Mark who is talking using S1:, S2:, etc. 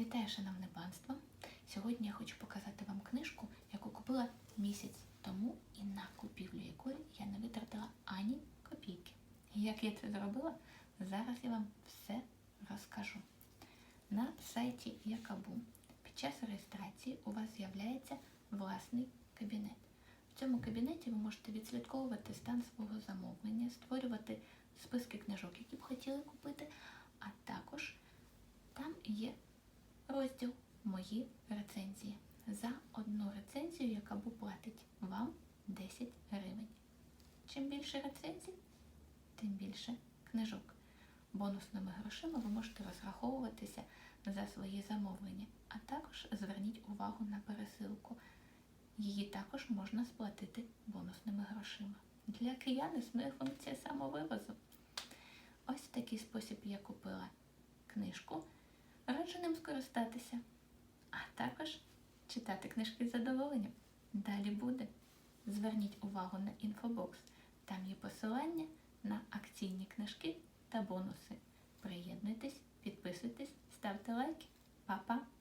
S1: Вітаю, шановне панство! Сьогодні я хочу показати вам книжку, яку купила місяць тому і на купівлю якої я не витратила ані копійки. Як я це зробила, зараз я вам все розкажу. На сайті Якабу під час реєстрації у вас з'являється власний кабінет. В цьому кабінеті ви можете відслідковувати стан свого замовлення, створювати списки книжок, які б хотіли купити, а також там є розділ Мої рецензії. За одну рецензію, яка платить вам 10 гривень. Чим більше рецензій, тим більше книжок. Бонусними грошима ви можете розраховуватися за свої замовлення, а також зверніть увагу на пересилку. Її також можна сплатити бонусними грошима. Для киян існує функція самовивозу. Ось в такий спосіб я купила книжку. Раджу ним скористатися, а також читати книжки з задоволенням. Далі буде. Зверніть увагу на інфобокс. Там є посилання на акційні книжки та бонуси. Приєднуйтесь, підписуйтесь, ставте лайки. Па-па!